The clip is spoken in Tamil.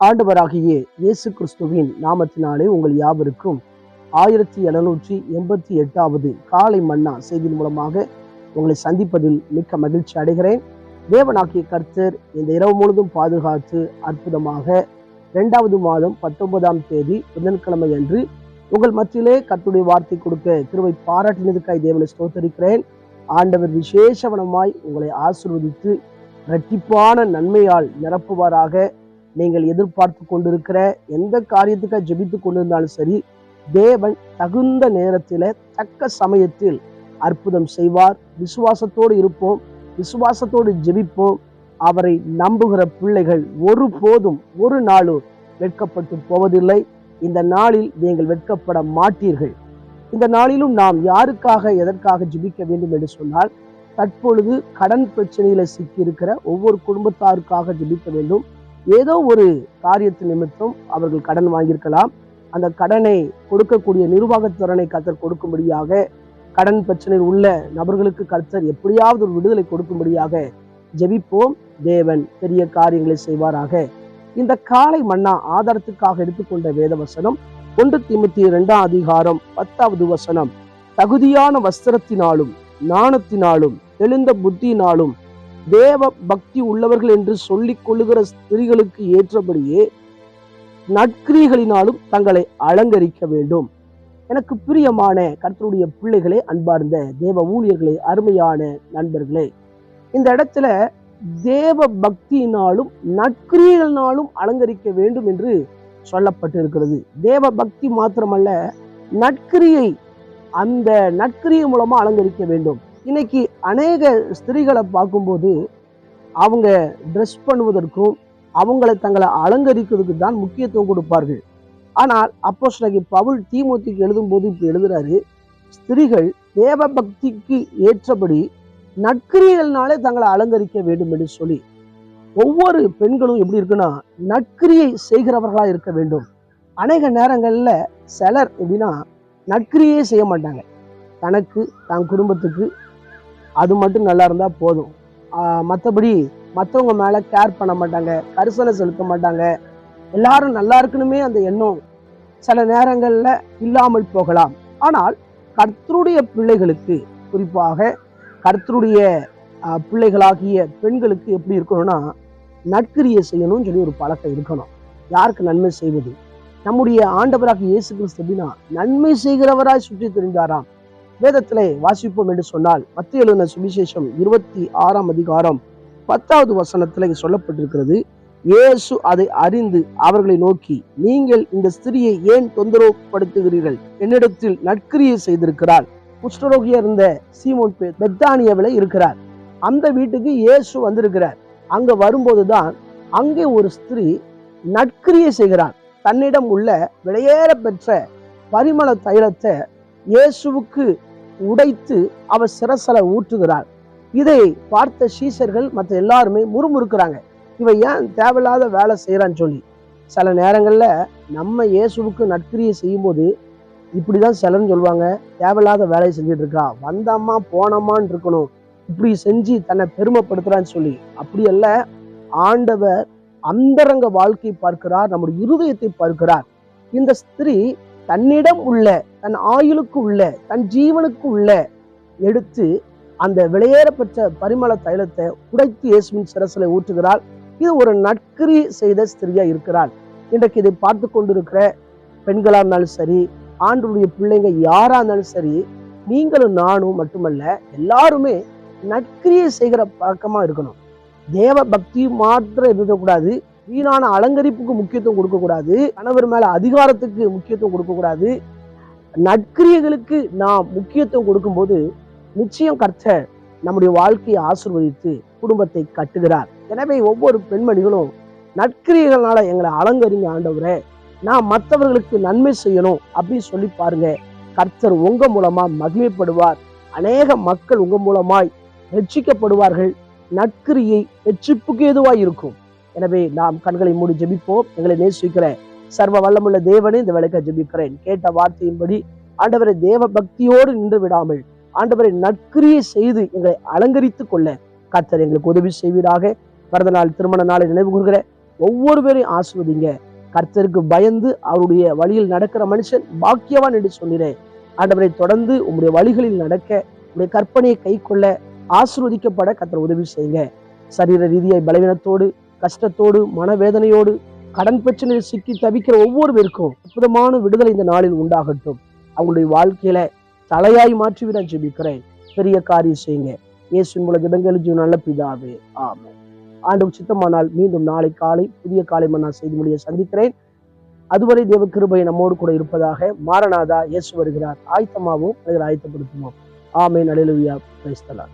ஆண்டவராகிய இயேசு கிறிஸ்துவின் நாமத்தினாலே உங்கள் யாவருக்கும் ஆயிரத்தி எழுநூற்றி எண்பத்தி எட்டாவது காலை மன்னா செய்தியின் மூலமாக உங்களை சந்திப்பதில் மிக்க மகிழ்ச்சி அடைகிறேன். தேவனாகிய கர்த்தர் இந்த இரவு முழுதும் பாதுகாத்து அற்புதமாக இரண்டாவது மாதம் பத்தொன்பதாம் தேதி புதன்கிழமை அன்று உங்கள் மத்தியிலே கர்த்துடைய வார்த்தை கொடுக்க திருவை பாராட்டினதுக்காய் தேவனை ஸ்தோத்தரிக்கிறேன். ஆண்டவர் விசேஷவனமாய் உங்களை ஆசிர்வதித்து இரட்டிப்பான நன்மையால் நிரப்புவாராக. நீங்கள் எதிர்பார்த்து கொண்டிருக்கிற எந்த காரியத்துக்காக ஜெபித்து கொண்டிருந்தாலும் சரி தேவன் தகுந்த நேரத்தில் தக்க சமயத்தில் அற்புதம் செய்வார். விசுவாசத்தோடு இருப்போம் விசுவாசத்தோடு ஜெபிப்போம். அவரை நம்புகிற பிள்ளைகள் ஒருபோதும் ஒரு நாளும் வெட்கப்பட்டு போவதில்லை. இந்த நாளில் நீங்கள் வெட்கப்பட மாட்டீர்கள். இந்த நாளிலும் நாம் யாருக்காக எதற்காக ஜெபிக்க வேண்டும் என்று சொன்னால் தற்பொழுது கடன் பிரச்சனையில சிக்கியிருக்கிற ஒவ்வொரு குடும்பத்தாருக்காக ஜெபிக்க வேண்டும். ஏதோ ஒரு காரியத்து நிமித்தம் அவர்கள் கடன் வாங்கியிருக்கலாம். அந்த கடனை கொடுக்கக்கூடிய நிர்வாக கத்தர் கொடுக்கும்படியாக கடன் பிரச்சனையில் உள்ள நபர்களுக்கு கர்த்தர் எப்படியாவது ஒரு விடுதலை கொடுக்கும்படியாக ஜெபிப்போம். தேவன் பெரிய காரியங்களை செய்வாராக. இந்த காலை மன்னா ஆதாரத்துக்காக எடுத்துக்கொண்ட வேத வசனம் ஒன்று திமுத்தி இரண்டாம் அதிகாரம் பத்தாவது வசனம். தகுதியான வஸ்திரத்தினாலும் நாணத்தினாலும் தெளிந்த புத்தியினாலும் தேவ பக்தி உள்ளவர்கள் என்று சொல்லிக் கொள்ளுகிற ஸ்திரீகளுக்கு ஏற்றபடியே நற்கிரிகளினாலும் தங்களை அலங்கரிக்க வேண்டும். எனக்கு பிரியமான கர்த்தருடைய பிள்ளைகளே அன்பார்ந்த தேவ ஊழியர்களே அருமையான நண்பர்களே இந்த இடத்துல தேவ பக்தியினாலும் நற்கிரியைகளினாலும் அலங்கரிக்க வேண்டும் என்று சொல்லப்பட்டிருக்கிறது. தேவ பக்தி மாத்திரமல்ல நற்கிரியை அந்த நற்கிரியை மூலமா அலங்கரிக்க வேண்டும். இன்னைக்கு அநேக ஸ்திரீகளை பார்க்கும்போது அவங்க ட்ரெஸ் பண்ணுவதற்கும் அவங்களை தங்களை அலங்கரிக்கிறதுக்கு தான் முக்கியத்துவம் கொடுப்பார்கள். ஆனால் அப்போ பவுல் தீமூத்திக்கு எழுதும்போது இப்படி எழுதுறாரு ஸ்திரீகள் தேவ பக்திக்கு ஏற்றபடி நற்கிரியல்னாலே தங்களை அலங்கரிக்க வேண்டும் என்று சொல்லி. ஒவ்வொரு பெண்களும் எப்படி இருக்குன்னா நற்கிரியை செய்கிறவர்களாக இருக்க வேண்டும். அநேக நேரங்களில் சிலர் எப்படின்னா நற்கிரியே செய்ய மாட்டாங்க. தனக்கு தன் குடும்பத்துக்கு அது மட்டும் நல்லா இருந்தால் போதும். மற்றபடி மற்றவங்க மேலே கேர் பண்ண மாட்டாங்க கரிசனை செலுத்த மாட்டாங்க. எல்லாரும் நல்லா இருக்கணுமே அந்த எண்ணம் சில நேரங்களில் இல்லாமல் போகலாம். ஆனால் கர்த்தருடைய பிள்ளைகளுக்கு குறிப்பாக கர்த்தருடைய பிள்ளைகளாகிய பெண்களுக்கு எப்படி இருக்கணும்னா நற்கிரியை செய்யணும்னு சொல்லி ஒரு பழக்கம் இருக்கணும். யாருக்கு நன்மை செய்வது? நம்முடைய ஆண்டவராக இயேசு கிறிஸ்து எப்படின்னா நன்மை செய்கிறவராய் சுற்றி தெரிந்தாராம். வேதத்திலே வாசிப்போம் என்று சொன்னால் மத்திய எழுதின சுவிசேஷம் இருபத்தி ஆறாம் அதிகாரம் பத்தாவது வசனத்திலே சொல்லப்பட்டிருக்கிறது இயேசு அதை அறிந்து அவர்களை நோக்கி நீங்கள் இந்த ஸ்திரியை ஏன் தொந்தரவுப்படுத்துகிறீர்கள் என்னிடத்தில் நற்கிரியை செய்திருக்கிறார். குஷ்டரோகியா இருந்த சீமோன் பேர் இருக்கிறார். அந்த வீட்டுக்கு இயேசு வந்திருக்கிறார். அங்க வரும்போதுதான் அங்கே ஒரு ஸ்திரீ நற்கிரியை செய்கிறார். தன்னிடம் உள்ள விலையேற பெற்ற பரிமள தைலத்தை இயேசுவுக்கு உடைத்து அவர் சிரசலை ஊற்றுகிறார். இதை பார்த்த சீசர்கள் மற்ற எல்லாருமே முறுமுறுக்கிறாங்க. இவன் ஏன் தேவையில்லாத வேலை செய்யறான்னு சொல்லி. சில நேரங்களில் நம்ம இயேசுவுக்கு நற்கிரியை செய்யும்போது இப்படிதான் சிலர்னு சொல்லுவாங்க. தேவையில்லாத வேலையை செஞ்சுட்டு இருக்கா. வந்தம்மா போனம்மான்னு இருக்கணும். இப்படி செஞ்சு தன்னை பெருமைப்படுத்துறான்னு சொல்லி. அப்படி அல்ல ஆண்டவர் அந்தரங்க வாழ்க்கை பார்க்கிறார். நம்முடைய இருதயத்தை பார்க்கிறார். இந்த ஸ்திரீ தன்னிடம் உள்ள தன் ஆயுளுக்கு உள்ள தன் ஜீவனுக்கு உள்ள எடுத்து அந்த வெளியேறப்பெற்ற பரிமள தைலத்தை உடைத்து இயேசுவின் சிரசில ஊற்றுகிறாள். இது ஒரு நட்கிரி செய்த ஸ்திரியா இருக்கிறாள். இன்றைக்கு இதை பார்த்து கொண்டிருக்கிற பெண்களா இருந்தாலும் சரி ஆண்டுடைய பிள்ளைங்க யாரா இருந்தாலும் சரி நீங்களும் நானும் மட்டுமல்ல எல்லாருமே நற்கிரியை செய்கிற பழக்கமா இருக்கணும். தேவ பக்தி மாத்திரம் இருக்கக்கூடாது வீணான அலங்கரிப்புக்கு முக்கியத்துவம் கொடுக்கக்கூடாது கணவர் மேல அதிகாரத்துக்கு முக்கியத்துவம் கொடுக்கக்கூடாது நற்கிரியைகளுக்கு நாம் முக்கியத்துவம் கொடுக்கும்போது நிச்சயம் கர்த்தர் நம்முடைய வாழ்க்கையை ஆசிர்வதித்து குடும்பத்தை கட்டுகிறார். எனவே ஒவ்வொரு பெண்மணிகளும் நற்கிரியைகள்னால எங்களை அலங்கரிங்க ஆண்டவரே. நான் மற்றவர்களுக்கு நன்மை செய்யணும் அப்படின்னு சொல்லி பாருங்க. கர்த்தர் உங்க மூலமா மகிமைப்படுவார். அநேக மக்கள் உங்க மூலமாய் ரட்சிக்கப்படுவார்கள். நற்கிரியை ரட்சிப்புக்கு எதுவாய் இருக்கும். எனவே நாம் கண்களை மூடி ஜெபிப்போம். எங்களை நேசிக்கிற சர்வ வல்லமுள்ள தேவனை இந்த வேலைக்கு ஜெபிக்கிறேன் கேட்ட வார்த்தையின்படி ஆண்டவரை தேவ பக்தியோடு நின்று விடாமல் ஆண்டவரை நற்கிரியை செய்து எங்களை அலங்கரித்துக் கொள்ள கர்த்தர் எங்களுக்கு உதவி செய்வீராக. பிறந்த நாள் திருமண நாளை நினைவு கூறுகிற ஒவ்வொரு பேரையும் ஆசுவதிங்க கர்த்தருக்கு பயந்து அவருடைய வழியில் நடக்கிற மனுஷன் பாக்கியவான் என்று சொன்னிறேன் ஆண்டவரை தொடர்ந்து உங்களுடைய வழிகளில் நடக்க உங்களுடைய கற்பனையை கை கொள்ள ஆசிர்வதிக்கப்பட கர்த்தர் உதவி செய்யுங்க. சரீர ரீதியாய் பலவீனத்தோடு கஷ்டத்தோடு மனவேதனையோடு கடன் பிரச்சனையில் சிக்கி தவிக்கிற ஒவ்வொருவருக்கும் அற்புதமான விடுதலை இந்த நாளில் உண்டாகட்டும். அவங்களுடைய வாழ்க்கையில தலையாய் மாற்றி நான் ஜெபிக்கிறேன். பெரிய காரியம் செய்யுங்க. இயேசுவின் மூலம் ஜெபங்கள் நல்ல பிதாவே. ஆமென். ஆண்டு சித்தமானால் மீண்டும் நாளை காலை புதிய காலை நான் செய்தி முடிய சந்திக்கிறேன். அதுவரை தேவ கிருபை நம்மோடு கூட இருப்பதாக மாரநாதா இயேசு வருகிறார். ஆயத்தமாகவும் ஆயத்தப்படுத்துவோம். ஆமென். அலையிலுயா கிரைஸ்தலா